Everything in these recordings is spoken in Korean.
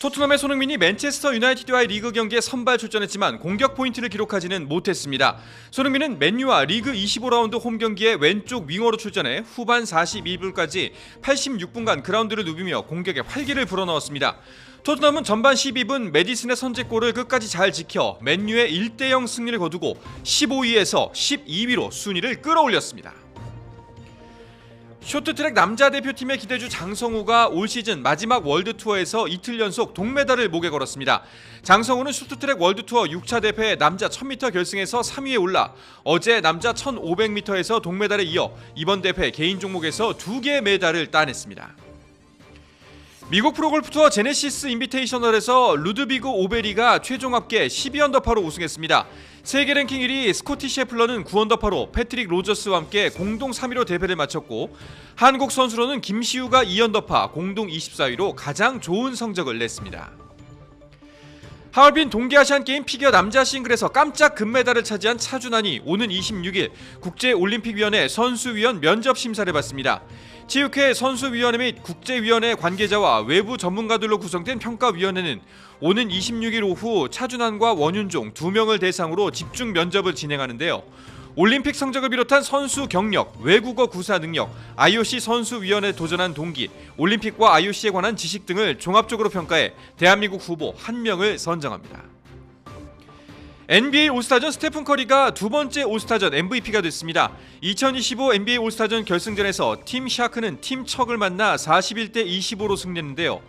토트넘의 손흥민이 맨체스터 유나이티드와의 리그 경기에 선발 출전했지만 공격 포인트를 기록하지는 못했습니다. 손흥민은 맨유와 리그 25라운드 홈 경기에 왼쪽 윙어로 출전해 후반 42분까지 86분간 그라운드를 누비며 공격에 활기를 불어넣었습니다. 토트넘은 전반 12분 메디슨의 선제골을 끝까지 잘 지켜 맨유의 1대0 승리를 거두고 15위에서 12위로 순위를 끌어올렸습니다. 쇼트트랙 남자 대표팀의 기대주 장성우가 올 시즌 마지막 월드 투어에서 이틀 연속 동메달을 목에 걸었습니다. 장성우는 쇼트트랙 월드 투어 6차 대회 남자 1000m 결승에서 3위에 올라 어제 남자 1500m에서 동메달에 이어 이번 대회 개인 종목에서 두 개의 메달을 따냈습니다. 미국 프로골프 투어 제네시스 인비테이셔널에서 루드비그 오베리가 최종 합계 12언더파로 우승했습니다. 세계 랭킹 1위 스코티 셰플러는 9언더파로 패트릭 로저스와 함께 공동 3위로 대회를 마쳤고 한국 선수로는 김시우가 2언더파 공동 24위로 가장 좋은 성적을 냈습니다. 하얼빈 동계아시안 게임 피겨 남자 싱글에서 깜짝 금메달을 차지한 차준환이 오는 26일 국제올림픽위원회 선수위원 면접 심사를 받습니다. 체육회 선수위원회 및 국제위원회 관계자와 외부 전문가들로 구성된 평가위원회는 오는 26일 오후 차준환과 원윤종 두 명을 대상으로 집중 면접을 진행하는데요. 올림픽 성적을 비롯한 선수 경력, 외국어 구사 능력, IOC 선수위원회 도전한 동기, 올림픽과 IOC에 관한 지식 등을 종합적으로 평가해 대한민국 후보 한 명을 선정합니다. NBA 올스타전 스테픈 커리가 두 번째 올스타전 MVP가 됐습니다. 2025 NBA 올스타전 결승전에서 팀 샤크는 팀 척을 만나 41대 25로 승리했는데요.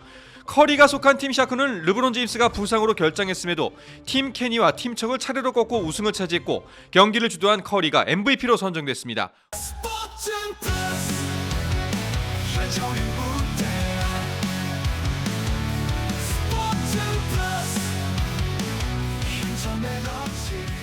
커리가 속한 팀 샤크는 르브론 제임스가 부상으로 결장했음에도 팀 케니와 팀 척을 차례로 꺾고 우승을 차지했고 경기를 주도한 커리가 MVP로 선정됐습니다. 스포츠 플